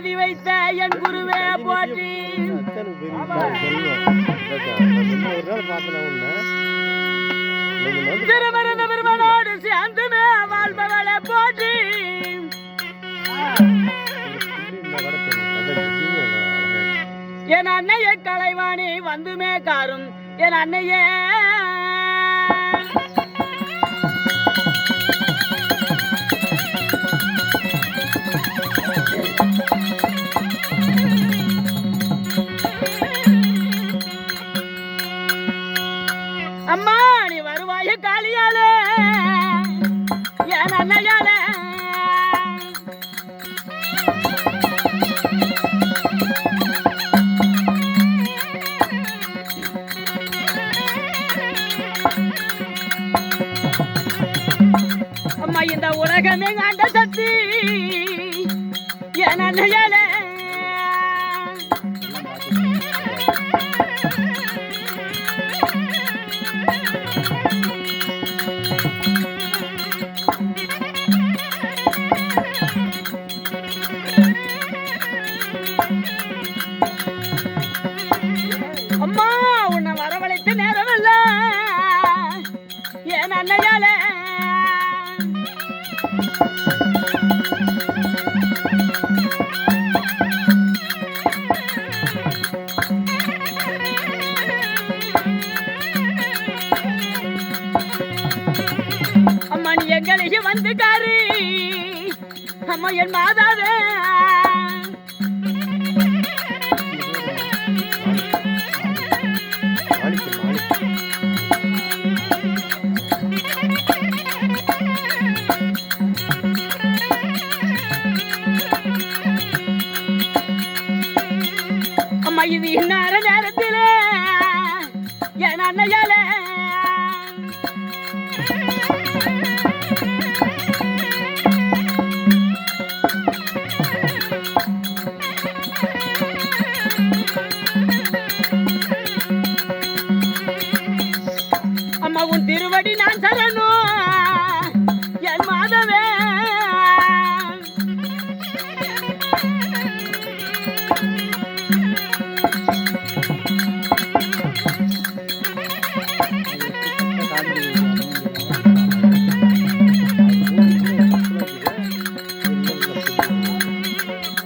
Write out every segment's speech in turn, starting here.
சமாதி வைத்த என் குருவே போற்றி. அத்தனை திருமருந்த பெருமனோடு சேர்ந்துமே வாழ்பவளை போற்றி. என் அன்னைய கலைவாணி வந்துமே காரும். என் அன்னையே அம்மா நீ வருவாய காளியாலே. என் அன்னையாலே அம்மா இந்த உலகமே ஆண்ட சக்தி. என் அன்னையாலே அம்மா உன்னை வரவழைத்து நேரமில்ல. என் அன்னையாலே. அம்மா நீ எங்களையும் வந்து அம்மா என் மாதாவே அம்மா இது இன்னார நேரத்திலே என் அண்ணையாலே உன் நான் சரணம் என் மாதவே.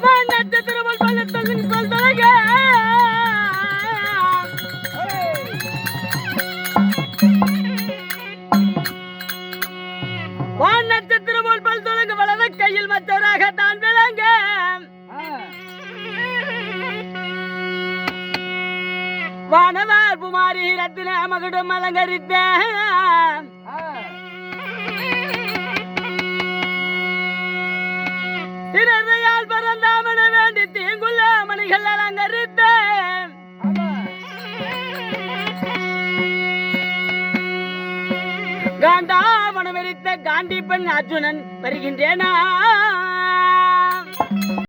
வானத்து திருமல் சொல்லுங்க கையில் மற்றவராக தான் விளங்க வானவர் குமாரி ரத்தின மகுடம் அலங்கரித்த திரையால் பறந்தாமன வேண்டி தீங்குள்ள மணிகள் அலங்கரித்த காண்டாவனம் எரித்த காந்தி பெண் அர்ஜுனன் வருகின்றேனா?